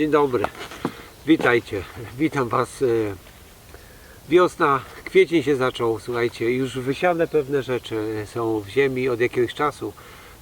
Dzień dobry, witajcie, witam Was. e, Wiosna, kwiecień się zaczął, słuchajcie, już wysiane pewne rzeczy są w ziemi od jakiegoś czasu.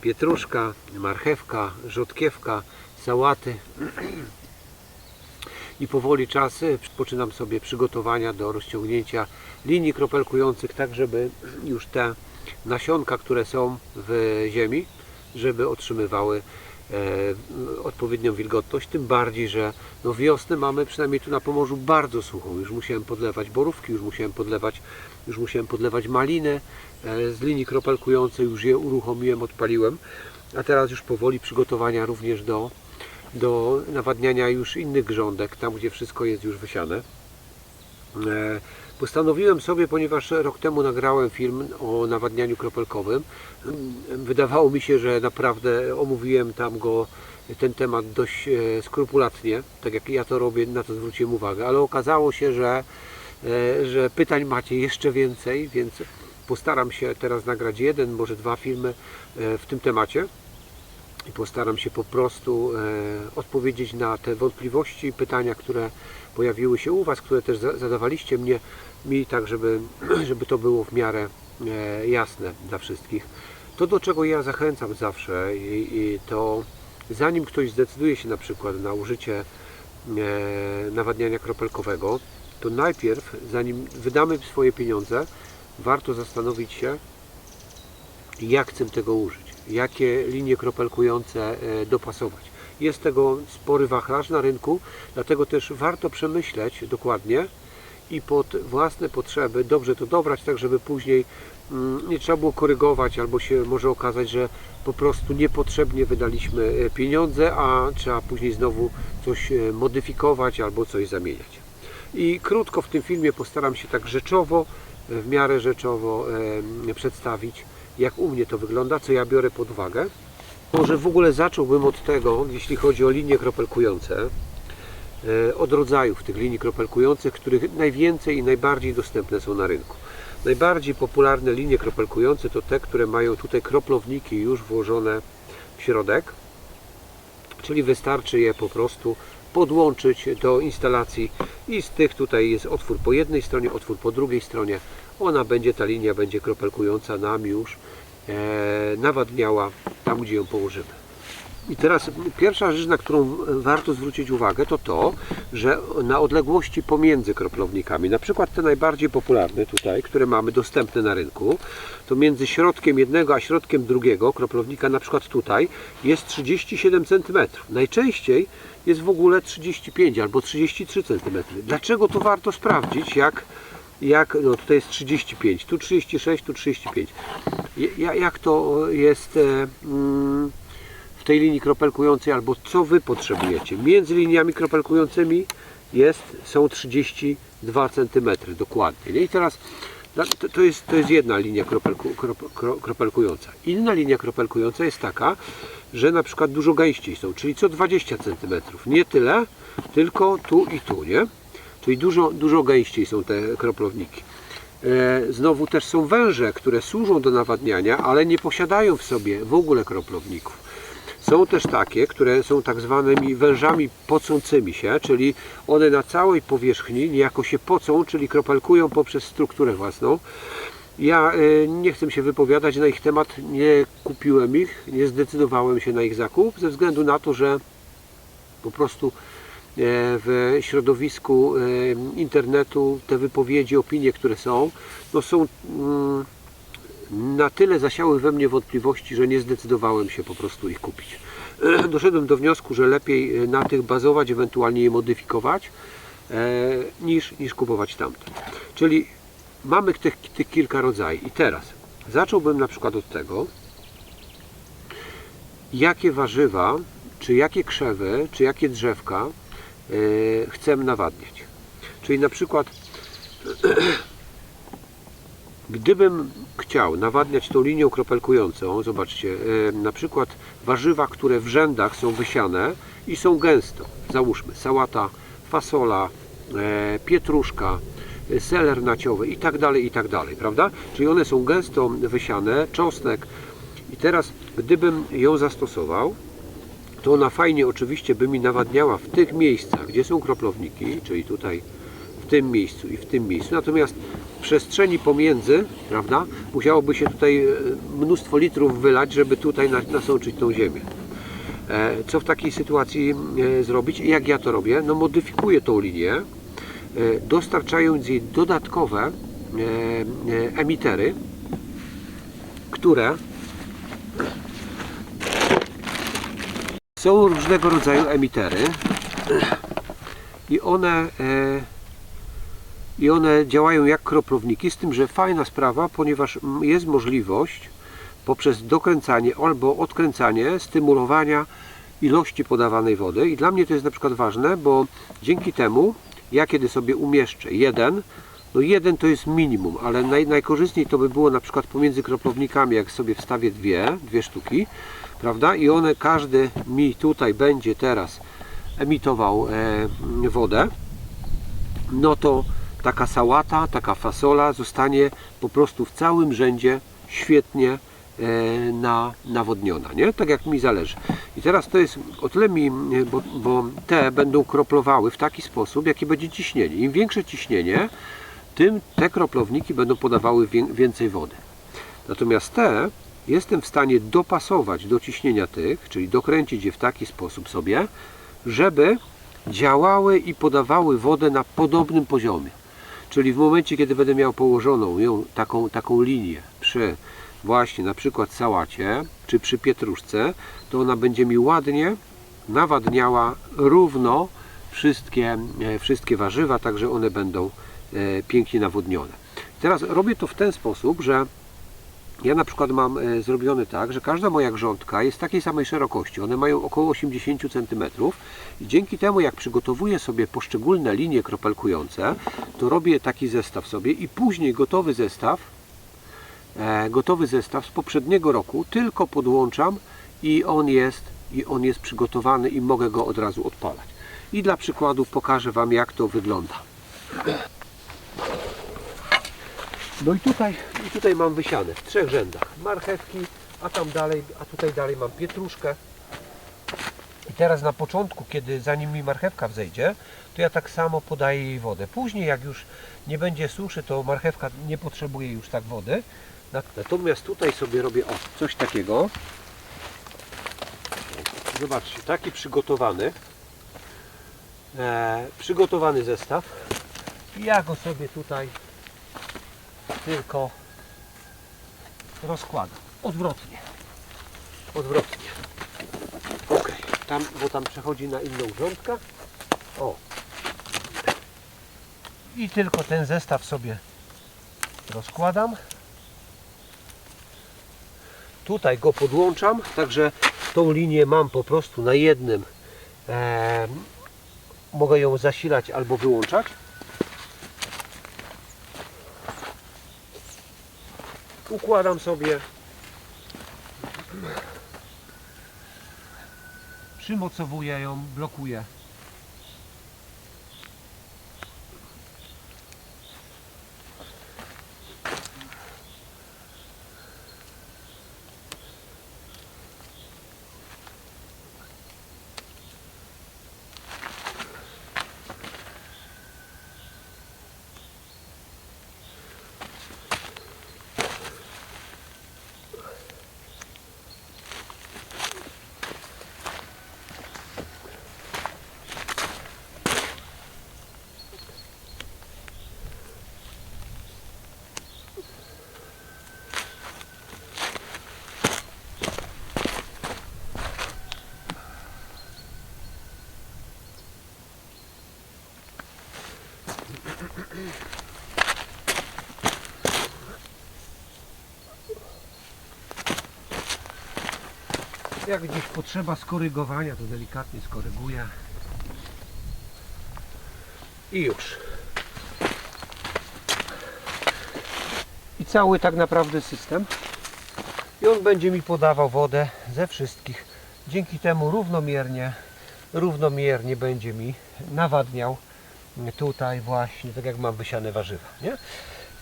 Pietruszka, marchewka, rzodkiewka, sałaty. I powoli czas, e, poczynam sobie przygotowania do rozciągnięcia linii kropelkujących, tak żeby już te nasionka, które są w ziemi, żeby otrzymywały e, odpowiednią wilgotność, tym bardziej, że no wiosnę mamy przynajmniej tu na Pomorzu bardzo suchą. Już musiałem podlewać borówki, już musiałem podlewać, już musiałem podlewać maliny e, z linii kropelkującej, już je uruchomiłem, odpaliłem, a teraz już powoli przygotowania również do, do nawadniania już innych grządek, tam gdzie wszystko jest już wysiane. Postanowiłem sobie, ponieważ rok temu nagrałem film o nawadnianiu kropelkowym, wydawało mi się, że naprawdę omówiłem tam go, ten temat dość e, skrupulatnie, tak jak ja to robię, na to zwróciłem uwagę, ale okazało się, że, e, że pytań macie jeszcze więcej, więc postaram się teraz nagrać jeden, może dwa filmy e, w tym temacie. I postaram się po prostu odpowiedzieć na te wątpliwości, pytania, które pojawiły się u Was, które też za- zadawaliście mnie, mi, tak żeby, żeby to było w miarę e, jasne dla wszystkich. To, do czego ja zachęcam zawsze, i, i to zanim ktoś zdecyduje się na przykład na użycie e, nawadniania kropelkowego, to najpierw, zanim wydamy swoje pieniądze, warto zastanowić się, jak chcę tego użyć, jakie linie kropelkujące e, dopasować. Jest tego spory wachlarz na rynku, dlatego też warto przemyśleć dokładnie i pod własne potrzeby dobrze to dobrać, tak żeby później mm, nie trzeba było korygować, albo się może okazać, że po prostu niepotrzebnie wydaliśmy e, pieniądze, a trzeba później znowu coś e, modyfikować albo coś zamieniać. I krótko w tym filmie postaram się tak rzeczowo, e, w miarę rzeczowo przedstawić, jak u mnie to wygląda, co ja biorę pod uwagę. Może w ogóle zacząłbym od tego, jeśli chodzi o linie kropelkujące, od rodzajów tych linii kropelkujących, których najwięcej i najbardziej dostępne są na rynku. Najbardziej popularne linie kropelkujące to te, które mają tutaj kroplowniki już włożone w środek, czyli wystarczy je po prostu podłączyć do instalacji i z tych tutaj jest otwór po jednej stronie, otwór po drugiej stronie. Ona będzie, ta linia będzie kropelkująca nam już e, nawadniała tam, gdzie ją położymy. I teraz pierwsza rzecz, na którą warto zwrócić uwagę, to to, że na odległości pomiędzy kroplownikami, na przykład te najbardziej popularne tutaj, które mamy dostępne na rynku, to między środkiem jednego a środkiem drugiego kroplownika, na przykład tutaj, jest 37 cm. Najczęściej jest w ogóle 35 albo 33 cm. Dlaczego to warto sprawdzić, jak, jak no tutaj jest 35, tu 36, tu 35. Ja- Jak to jest e, mm, tej linii kropelkującej, albo co Wy potrzebujecie. Między liniami kropelkującymi jest, są 32 cm dokładnie. Nie? I teraz dla- to, jest, to jest jedna linia kropelku, krop, kro, kropelkująca. Inna linia kropelkująca jest taka, że na przykład dużo gęściej są, czyli co 20 cm. Nie tyle, tylko tu i tu, nie? Czyli dużo, dużo gęściej są te kroplowniki. E, Znowu też są węże, które służą do nawadniania, ale nie posiadają w sobie w ogóle kroplowników. Są też takie, które są tak zwanymi wężami pocącymi się, czyli one na całej powierzchni niejako się pocą, czyli kropelkują poprzez strukturę własną. Ja e, nie chcę się wypowiadać na ich temat, nie kupiłem ich, nie zdecydowałem się na ich zakup, ze względu na to, że po prostu e, w środowisku e, internetu te wypowiedzi, opinie, które są, no są mm, na tyle zasiały we mnie wątpliwości, że nie zdecydowałem się po prostu ich kupić. Doszedłem do wniosku, że lepiej e, na tych bazować, ewentualnie je modyfikować, e, niż, niż kupować tamte. Czyli mamy tych, tych kilka rodzajów. I teraz zacząłbym na przykład od tego, jakie warzywa, czy jakie krzewy, czy jakie drzewka e, chcę nawadniać. Czyli na przykład Gdybym chciał nawadniać tą linią kropelkującą, zobaczcie, e, na przykład warzywa, które w rzędach są wysiane i są gęsto, załóżmy sałata, fasola, e, pietruszka, e, seler naciowy i tak dalej, i tak dalej, prawda? Czyli one są gęsto wysiane, czosnek i teraz gdybym ją zastosował, to ona fajnie oczywiście by mi nawadniała w tych miejscach, gdzie są kroplownik,i czyli tutaj w tym miejscu i w tym miejscu. Natomiast przestrzeni pomiędzy, prawda, musiałoby się tutaj e, mnóstwo litrów wylać, żeby tutaj na- nasączyć tą ziemię. E, Co w takiej sytuacji e, zrobić? Jak ja to robię? No modyfikuję tą linię, dostarczając jej dodatkowe emitery, które są różnego rodzaju emitery i one i one działają jak kroplownik,i z tym, że fajna sprawa, ponieważ jest możliwość poprzez dokręcanie albo odkręcanie stymulowania ilości podawanej wody i dla mnie to jest na przykład ważne, bo dzięki temu ja kiedy sobie umieszczę jeden, no jeden to jest minimum, ale naj, najkorzystniej to by było na przykład pomiędzy kroplownikami, jak sobie wstawię dwie, dwie sztuki, prawda? I one, każdy mi tutaj będzie teraz emitował e, wodę, no to taka sałata, taka fasola zostanie po prostu w całym rzędzie świetnie e, na, nawodniona, nie? Tak jak mi zależy. I teraz to jest o tyle mi, e, bo, bo te będą kroplowały w taki sposób, jakie będzie ciśnienie. Im większe ciśnienie, tym te kroplownik,i będą podawały wię- więcej wody. Natomiast te jestem w stanie dopasować do ciśnienia tych, czyli dokręcić je w taki sposób sobie, żeby działały i podawały wodę na podobnym poziomie. Czyli w momencie, kiedy będę miał położoną ją taką, taką linię przy właśnie na przykład sałacie czy przy pietruszce, to ona będzie mi ładnie nawadniała równo wszystkie, e, wszystkie warzywa, także one będą e, pięknie nawodnione. Teraz robię to w ten sposób, że ja na przykład mam e, zrobione tak, że każda moja grządka jest takiej samej szerokości. One mają około 80 cm i dzięki temu jak przygotowuję sobie poszczególne linie kropelkujące, to robię taki zestaw sobie i później gotowy zestaw e, gotowy zestaw z poprzedniego roku tylko podłączam i on jest i on jest przygotowany i mogę go od razu odpalać. I dla przykładu pokażę Wam jak to wygląda. No i tutaj, i tutaj mam wysiane w trzech rzędach marchewki, a tam dalej, a tutaj dalej mam pietruszkę. I teraz na początku, kiedy zanim mi marchewka wzejdzie, to ja tak samo podaję jej wodę. Później jak już nie będzie suszy, to marchewka nie potrzebuje już tak wody. Natomiast tutaj sobie robię o, coś takiego. Zobaczcie, taki przygotowany. E, przygotowany zestaw. I ja go sobie tutaj tylko rozkładam. Odwrotnie. Odwrotnie. Ok, tam, bo tam przechodzi na inną grządkę. O. I tylko ten zestaw sobie rozkładam. Tutaj go podłączam, także tą linię mam po prostu na jednym. em, mogę ją zasilać albo wyłączać. Układam sobie. Przymocowuję ją, blokuję Jak gdzieś potrzeba skorygowania, to delikatnie skoryguję. I już. I cały tak naprawdę system. I on będzie mi podawał wodę ze wszystkich. Dzięki temu równomiernie, równomiernie będzie mi nawadniał tutaj właśnie, tak jak mam wysiane warzywa. Nie?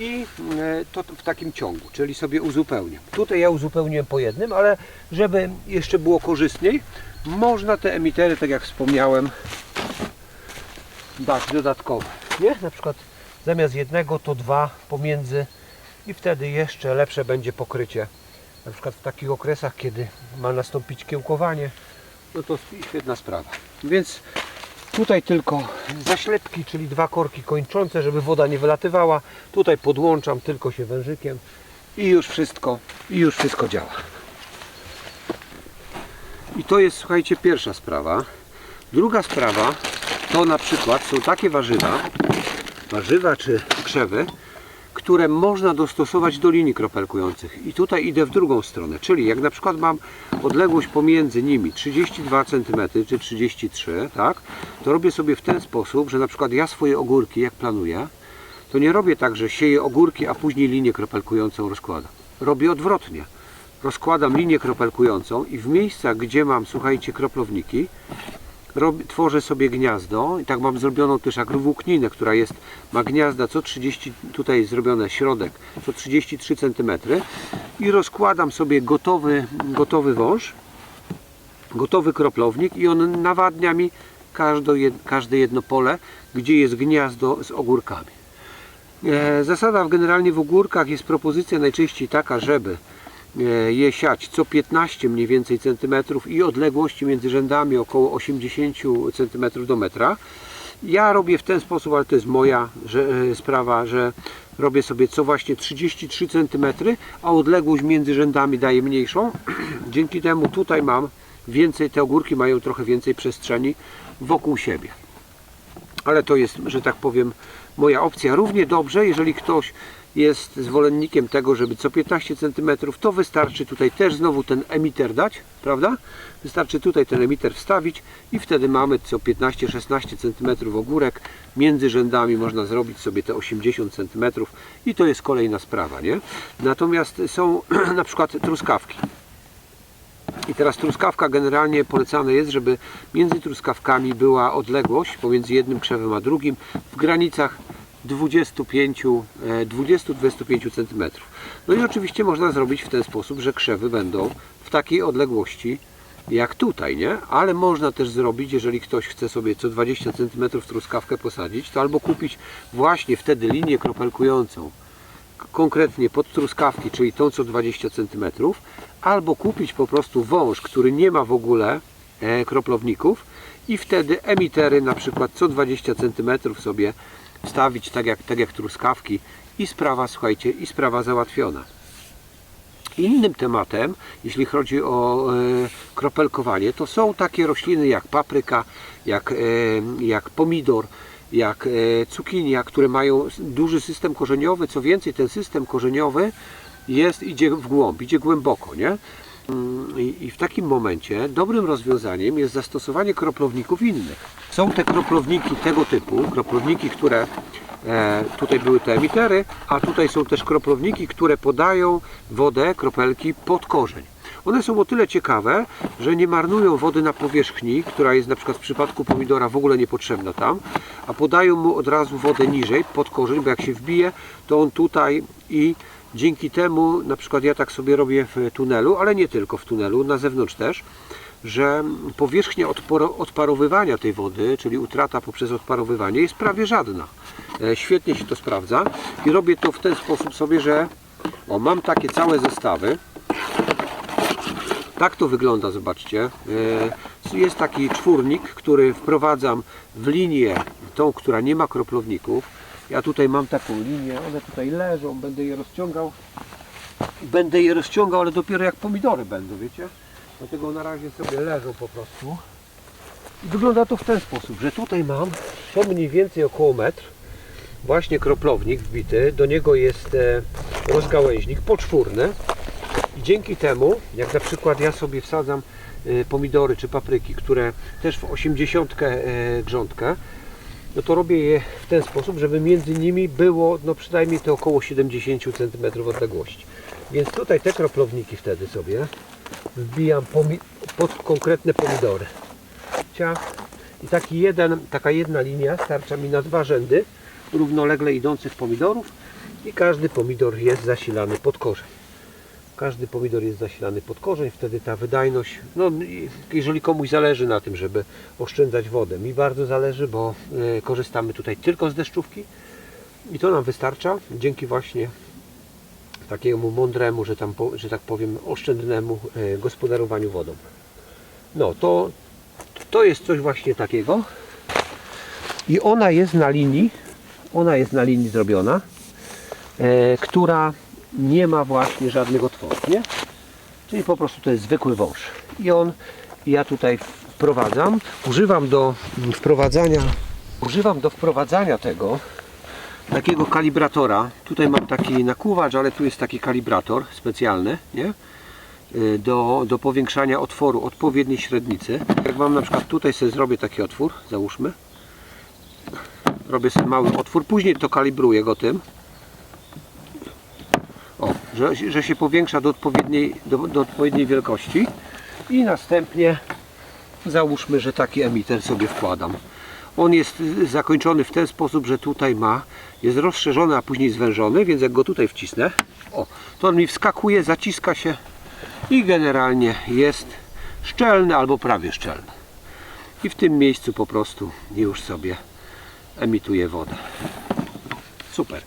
I e, to w takim ciągu, czyli sobie uzupełniam. Tutaj ja uzupełniłem po jednym, ale żeby jeszcze było korzystniej, można te emitery, tak jak wspomniałem, dać dodatkowe. Nie? Na przykład zamiast jednego to dwa pomiędzy i wtedy jeszcze lepsze będzie pokrycie. Na przykład w takich okresach, kiedy ma nastąpić kiełkowanie, no to świetna sprawa. Więc tutaj tylko zaślepki, czyli dwa korki kończące, żeby woda nie wylatywała. Tutaj podłączam tylko się wężykiem i już wszystko, i już wszystko działa. I to jest, słuchajcie, pierwsza sprawa. Druga sprawa to na przykład są takie warzywa, warzywa czy krzewy, które można dostosować do linii kropelkujących. I tutaj idę w drugą stronę, czyli jak na przykład mam odległość pomiędzy nimi 32 cm czy 33, tak, to robię sobie w ten sposób, że na przykład ja swoje ogórki, jak planuję, to nie robię tak, że sieję ogórki, a później linię kropelkującą rozkładam. Robię odwrotnie. Rozkładam linię kropelkującą i w miejscach, gdzie mam, słuchajcie, kroplownik, tworzę sobie gniazdo i tak mam zrobioną też agrowłókninę, która jest, ma gniazda co 30, tutaj zrobione środek, co 33 cm i rozkładam sobie gotowy, gotowy wąż, gotowy kroplownik i on nawadnia mi każde, każde jedno pole, gdzie jest gniazdo z ogórkami. E, Zasada generalnie w ogórkach jest propozycja najczęściej taka, żeby je siać co 15 mniej więcej centymetrów i odległości między rzędami około 80 centymetrów do metra. Ja robię w ten sposób, ale to jest moja że, e, sprawa, że robię sobie co właśnie 33 cm, a odległość między rzędami daję mniejszą. Dzięki temu tutaj mam więcej, te ogórki mają trochę więcej przestrzeni wokół siebie ale to jest, że tak powiem, moja opcja. Równie dobrze, jeżeli ktoś jest zwolennikiem tego, żeby co 15 cm, to wystarczy tutaj też znowu ten emiter dać, prawda? Wystarczy tutaj ten emiter wstawić i wtedy mamy co 15-16 cm ogórek. Między rzędami można zrobić sobie te 80 cm i to jest kolejna sprawa, nie? Natomiast są na przykład truskawki. I teraz truskawka generalnie polecane jest, żeby między truskawkami była odległość pomiędzy jednym krzewem a drugim w granicach 25, 20-25 cm. No i oczywiście można zrobić w ten sposób, że krzewy będą w takiej odległości jak tutaj, nie? Ale można też zrobić, jeżeli ktoś chce sobie co 20 cm truskawkę posadzić, to albo kupić właśnie wtedy linię kropelkującą konkretnie pod truskawki, czyli tą co 20 cm, albo kupić po prostu wąż, który nie ma w ogóle e, kroplowników i wtedy emitery na przykład co 20 cm sobie wstawić tak jak, tak jak truskawki i sprawa, słuchajcie, i sprawa załatwiona. Innym tematem, jeśli chodzi o e, kropelkowanie, to są takie rośliny jak papryka, jak, e, jak pomidor, jak e, cukinia, które mają duży system korzeniowy. Co więcej, ten system korzeniowy jest, idzie w głąb, idzie głęboko, nie? Mm, I w takim momencie dobrym rozwiązaniem jest zastosowanie kroplowników innych. Są te kroplownniki tego typu, kroplownniki, które e, tutaj były te emitery, a tutaj są też kroplownniki, które podają wodę, kropelki pod korzeń. One są o tyle ciekawe, że nie marnują wody na powierzchni, która jest na przykład w przypadku pomidora w ogóle niepotrzebna tam, a podają mu od razu wodę niżej, pod korzeń, bo jak się wbije, to on tutaj i dzięki temu, na przykład ja tak sobie robię w tunelu, ale nie tylko w tunelu, na zewnątrz też, że powierzchnia odparowywania tej wody, czyli utrata poprzez odparowywanie jest prawie żadna. E, Świetnie się to sprawdza i robię to w ten sposób sobie, że o, mam takie całe zestawy, tak to wygląda, zobaczcie. E, Jest taki czwórnik, który wprowadzam w linię, tą, która nie ma kroplowników. Ja tutaj mam taką linię, one tutaj leżą, będę je rozciągał. Będę je rozciągał, ale dopiero jak pomidory będą, wiecie? Dlatego na razie sobie leżą po prostu. I wygląda to w ten sposób, że tutaj mam, są mniej więcej około metr, właśnie kroplownik wbity, do niego jest e, rozgałęźnik poczwórny, i dzięki temu, jak na przykład ja sobie wsadzam y, pomidory czy papryki, które też w 80 e, grządkę, no to robię je w ten sposób, żeby między nimi było no przynajmniej to około 70 cm odległości. Więc tutaj te kroplowniki wtedy sobie wbijam pod konkretne pomidory. Ciach. I taki jeden, taka jedna linia starcza mi na dwa rzędy równolegle idących pomidorów i każdy pomidor jest zasilany pod korzeń. Każdy pomidor jest zasilany pod korzeń, wtedy ta wydajność, no jeżeli komuś zależy na tym, żeby oszczędzać wodę, mi bardzo zależy, bo e, korzystamy tutaj tylko z deszczówki i to nam wystarcza dzięki właśnie takiemu mądremu, że, tam, że tak powiem, oszczędnemu e, gospodarowaniu wodą. No to, to jest coś właśnie takiego i ona jest na linii, ona jest na linii zrobiona, e, która nie ma właśnie żadnych otworów, nie? Czyli po prostu to jest zwykły wąż. I on, ja tutaj wprowadzam, używam do wprowadzania, używam do wprowadzania tego takiego kalibratora. Tutaj mam taki nakłuwacz, ale tu jest taki kalibrator specjalny, nie? Y, Do, do powiększania otworu odpowiedniej średnicy. Jak mam na przykład tutaj sobie zrobię taki otwór, załóżmy. Robię sobie mały otwór, później to kalibruję go tym. O, że, że się powiększa do odpowiedniej, do, do odpowiedniej wielkości i następnie załóżmy, że taki emiter sobie wkładam. On jest zakończony w ten sposób, że tutaj ma, jest rozszerzony, a później zwężony, więc jak go tutaj wcisnę, o, to on mi wskakuje, zaciska się i generalnie jest szczelny albo prawie szczelny. I w tym miejscu po prostu już sobie emituje wodę. Super.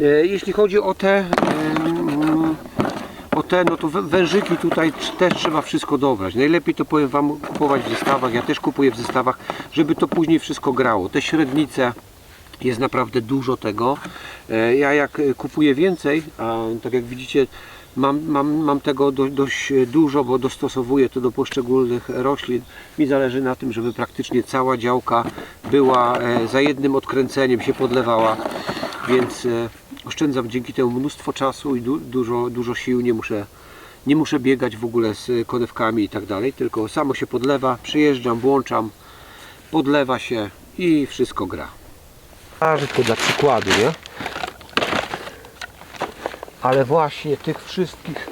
E, Jeśli chodzi o te, em, o te, no to wę- wężyki tutaj też trzeba wszystko dobrać. Najlepiej to powiem Wam kupować w zestawach. Ja też kupuję w zestawach, żeby to później wszystko grało. Te średnice jest naprawdę dużo tego. E, Ja jak e, kupuję więcej, a tak jak widzicie, mam, mam, mam tego do, dość dużo, bo dostosowuję to do poszczególnych roślin. Mi zależy na tym, żeby praktycznie cała działka była e, za jednym odkręceniem się podlewała, więc e, oszczędzam dzięki temu mnóstwo czasu i du, dużo, dużo sił. Nie muszę, nie muszę biegać w ogóle z konewkami i tak dalej, tylko samo się podlewa, przyjeżdżam, włączam, podlewa się i wszystko gra. A, tylko dla przykładu, nie? Ale właśnie tych wszystkich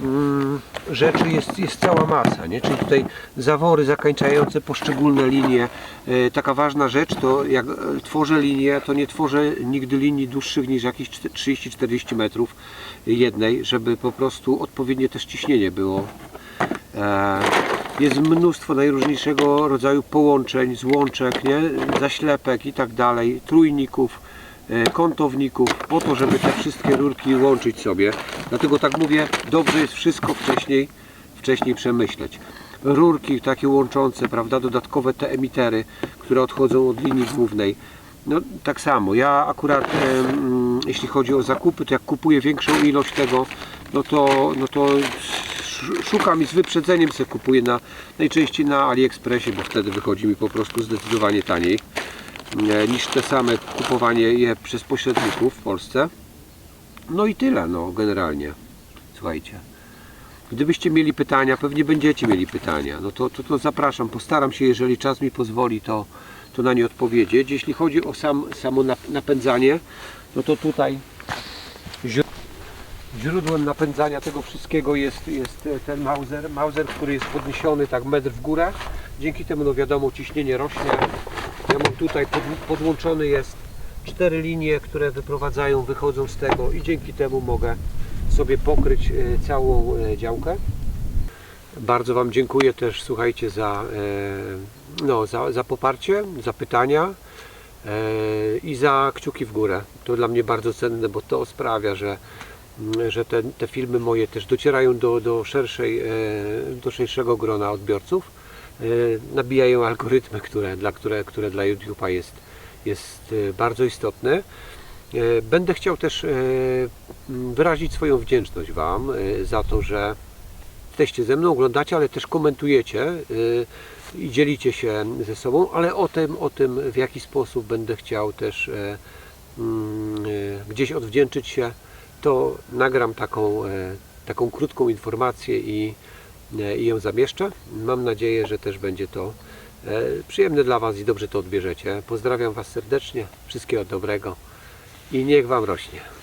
mm, rzeczy jest, jest cała masa, nie? Czyli tutaj zawory zakańczające poszczególne linie. E, taka ważna rzecz to jak e, tworzę linię, to nie tworzę nigdy linii dłuższych niż jakieś czte- 30-40 metrów jednej, żeby po prostu odpowiednie też ciśnienie było. E, Jest mnóstwo najróżniejszego rodzaju połączeń, złączek, nie? zaślepek i tak dalej, trójników, kątowników, po to, żeby te wszystkie rurki łączyć sobie. Dlatego tak mówię, dobrze jest wszystko wcześniej, wcześniej przemyśleć. Rurki takie łączące, prawda, dodatkowe te emitery, które odchodzą od linii głównej. No tak samo, ja akurat em, jeśli chodzi o zakupy, to jak kupuję większą ilość tego, no to, no to sz- szukam i z wyprzedzeniem sobie kupuję na, najczęściej na AliExpressie, bo wtedy wychodzi mi po prostu zdecydowanie taniej e, niż te same kupowanie je przez pośredników w Polsce. No i tyle, no generalnie. Słuchajcie. Gdybyście mieli pytania, pewnie będziecie mieli pytania, no to, to, to zapraszam. Postaram się, jeżeli czas mi pozwoli, to, to na nie odpowiedzieć. Jeśli chodzi o sam, samo nap- napędzanie, no to tutaj źró- źródłem napędzania tego wszystkiego jest, jest ten Mauser, Mauser, który jest podniesiony tak metr w górę. Dzięki temu, no wiadomo, ciśnienie rośnie. Ja mam tutaj pod, podłączony jest cztery linie, które wyprowadzają, wychodzą z tego i dzięki temu mogę sobie pokryć e, całą e, działkę. Bardzo Wam dziękuję też, słuchajcie, za, e, no, za, za poparcie, za pytania i za kciuki w górę. To dla mnie bardzo cenne, bo to sprawia, że, mm, że te, te filmy moje też docierają do, do, szerszej, do szerszego grona odbiorców. E, nabijają algorytmy, które dla, które, które dla YouTube'a jest, jest e, bardzo istotne. E, Będę chciał też wyrazić swoją wdzięczność Wam za to, że jesteście ze mną, oglądacie, ale też komentujecie y, i dzielicie się ze sobą, ale o tym, o tym w jaki sposób będę chciał też mm, gdzieś odwdzięczyć się, to nagram taką, taką krótką informację i, i ją zamieszczę. Mam nadzieję, że też będzie to e, przyjemne dla Was i dobrze to odbierzecie. Pozdrawiam Was serdecznie, wszystkiego dobrego i niech Wam rośnie.